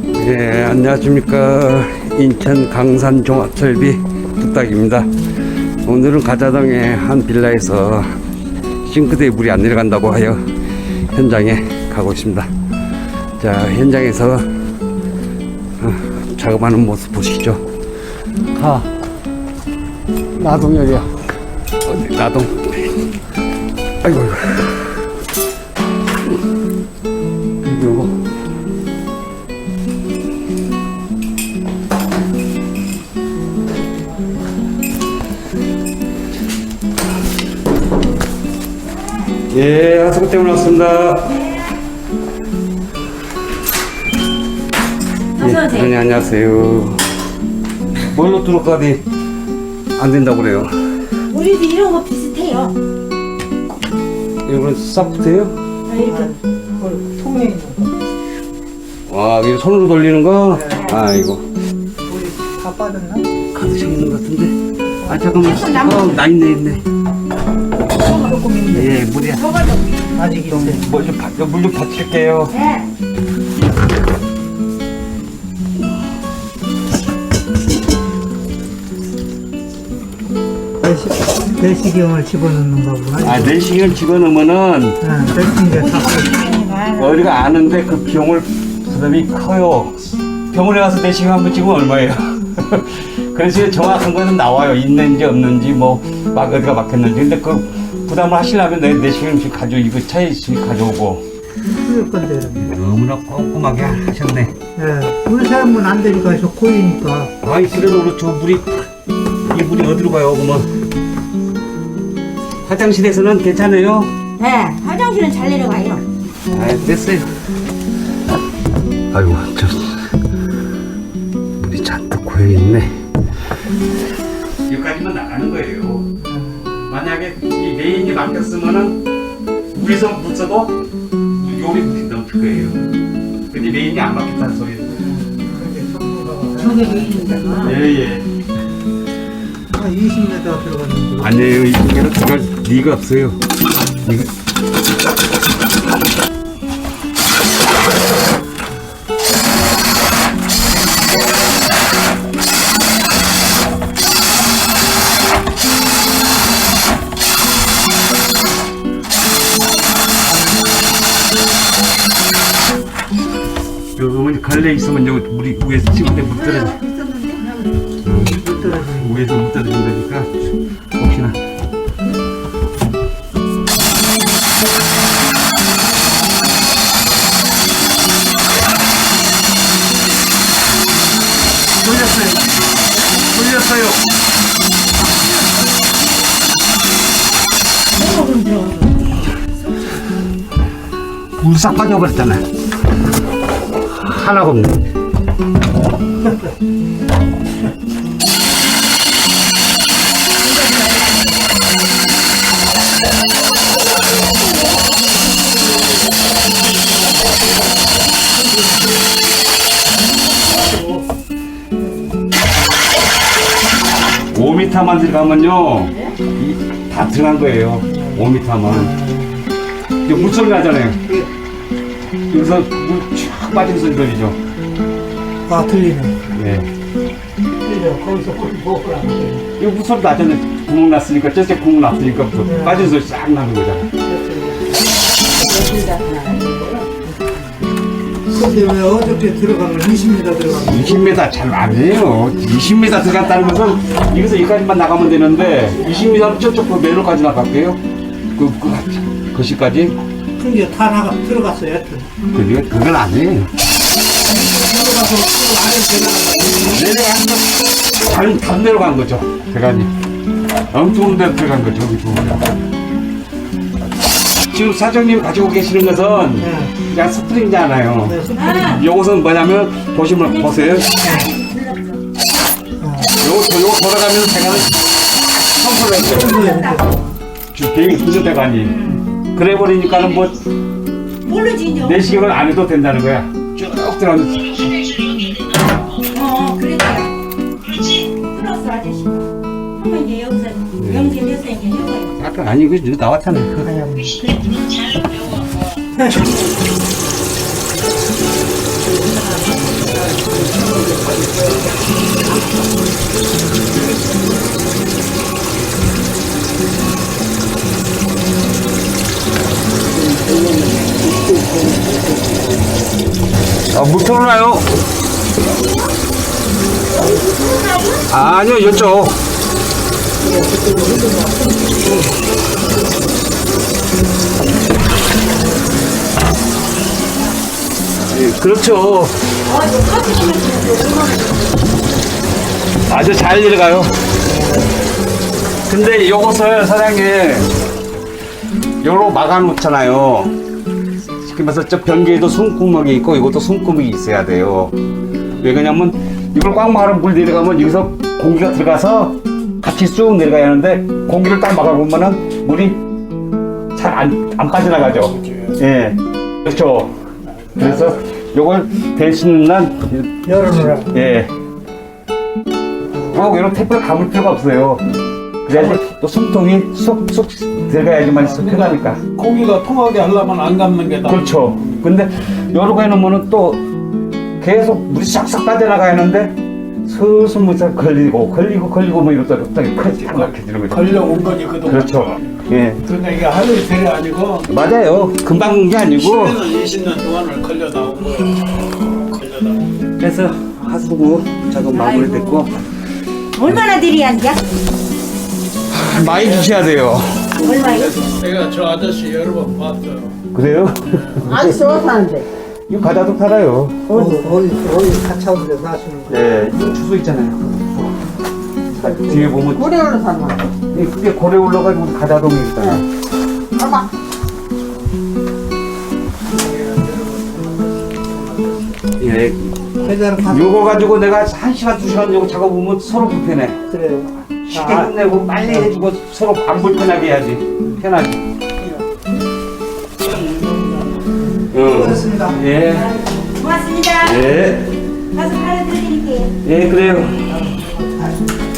예, 안녕하십니까. 인천 강산 종합설비 뚝딱입니다. 오늘은 가자동의 한 빌라에서 싱크대에 물이 안 내려간다고 하여 현장에 가고 있습니다. 자, 현장에서 어, 작업하는 모습 보시죠. 가. 나동열이야. 나동. 아이고, 아이고. 예, 하수구 때문에 왔습니다. 어서 오세요. 네, 안녕하세요. 뭘로 뚫을까지 안 된다고 그래요. 우리도 이런 거 비슷해요. 이건 사프트예요? 아, 이렇게. 통에 있는 거. 와, 이거 손으로 돌리는 거? 아, 이거. 물이 다 빠졌나? 가득 있는 것 같은데. 아, 잠깐만. 어, 나 있네, 있네. 조금 있는데 예, 물이야. 아직 있어요. 물좀 받, 물좀 받칠게요. 네. 내시, 내시경을 집어넣는 거구나. 아, 내시경 집어넣으면은 응, 내시경 다 어디가 아는데 그 비용을 부담이 커요. 병원에 가서 내시경 한번 찍으면 얼마예요? 그래서 정확한 거는 나와요. 있는지 없는지 뭐 막 어디가 막혔는지. 근데 그 부담을 하시려면 내 내시경씩 가져 이거 차에 있으니 가져오고. 쓸 건데. 너무나 꼼꼼하게 하셨네. 예, 물 세우면 안 되니까 저 고이니까. 아이 그래도 그렇죠. 물이 이 물이 어디로 가요? 그러면 화장실에서는 괜찮아요? 네, 화장실은 잘 내려가요. 아, 됐어요. 아이고, 저 물이 잔뜩 고여 있네. 여기까지만 나가는 거예요. 만약에 이 메인이 막혔으면은 위에서 물 써도 요리 물이 넘칠 거예요. 근데 메인이 안 막혔다는 소리는. 저게 왜 있는가? 예, 예. 한 20m 들어갔는데. 아니에요. 이거는 들어갈 리가 없어요. 이거 갈래 있으면 여기 물이 위에서 찍을 때물 떨어져. 응. 위에서 못 떨어진다니까. 혹시나. 돌렸어요. 돌렸어요. 물싹 빠져버렸잖아 하나가 없네. 오미터만 들어가면요 이, 다 들어간 거예요 5m만. 이게 물소리 나잖아요. 여기서 물 쫙 빠진 소리 들리죠 아, 틀리네. 예. 거기서 먹으라. 이거 물소리 나잖아요 구멍 났으니까 저쪽 구멍 났으니까 또 네. 빠진 소리 싹 나는 거잖아 근데 왜 어저께 들어가면 20m 들어가면 20m 잘 아니에요 20m 들어갔다는 것은 여기서 여기까지만 나가면 되는데 20m 저쪽 그 매로까지 나갈게요 그, 그, 거시까지 큰게 다 나가 들어갔어요. 하여튼. 그게 그건 아니에요 내려간 거, 단, 단 내려간 거죠. 대간이. 엄청 데 들어간 거죠. 저기 보면. 지금 사장님 가지고 계시는 것은 네. 그냥 스프링이잖아요. 네, 스프링. 아, 요것은 뭐냐면, 보시면, 보세요. 어, 요거, 요거 돌아가면서 대간을 청소를 했어요. 청소해 놓고. 주- 되게 부서 대간이. 그래 버리니까는 뭐, 모르지, 이제. 내시경을 안 해도 된다는 거야. 쭉 들어가면서. 어, 그랬어요. 끊었어, 아저씨가. 한번 이제 여기서 영진해서 이제 해봐요. 아까 아니, 그 나왔잖아요. 그 아니요, 이쪽. 예, 그렇죠. 아주 잘 들어가요. 근데 이것을 사장님, 요로 막아놓잖아요. 쉽게 말해서 저 변기에도 숨구멍이 있고 이것도 숨구멍이 있어야 돼요. 왜 그러냐면 이걸 꽉 막으면 물 내려가면 여기서 공기가 들어가서 같이 쑥 내려가야 하는데 공기를 딱 막아보면은 물이 잘 안 안 빠져나가죠. 예, 그렇죠. 그래서 요걸 대신 난 열어놓으라. 예. 꼭 이런 테이프를 감을 필요가 없어요. 그래야지 또 숨통이 쏙쏙 들어가야지만 쏙 편하니까. 고기가 통하게 하려면 안 감는 게 나. 그렇죠. 근데 여러 개 해놓으면은 또 계속 물이 싹싹 빠져나가야 하는데 물이 걸리고 걸리고 걸리고 뭐 이러다가 갑자기 커지 막혀지는 거죠. 걸려온 거지 그동안. 그렇죠. 예. 그러니까 이게 하루 이틀이 아니고 맞아요. 금방 온게 아니고 10년, 20년 동안을 걸려 나온 거예요. 걸려 나온 거. 그래서 하수구 작업 마무리됐고 얼마나 드려야냐? 많이 주셔야 돼요. 얼마요? 내가 저 아저씨 여러 번 봤어요. 그래요? 아직 써 사는데 이거 과자도 팔아요. 어디 어디 어디 가차운 데서 하시는 거예요? 예, 이거 주소 있잖아요. 자, 뒤에 보면 고래올로 사는 거 이- 그게 고래 올라가지고 가자동이 있잖아요. 봐봐 예, 회사를 가. 요거 가지고 내가 한 시간 두 시간 요거 작업하면 서로 불편해. 그래요. 쉽게 끝내고 빨리 해주고 서로 안 불편하게 해야지. 편하게. 응. 고맙습니다. 예, 고맙습니다. 예, 가서 팔아드릴게요. 예, 그래요.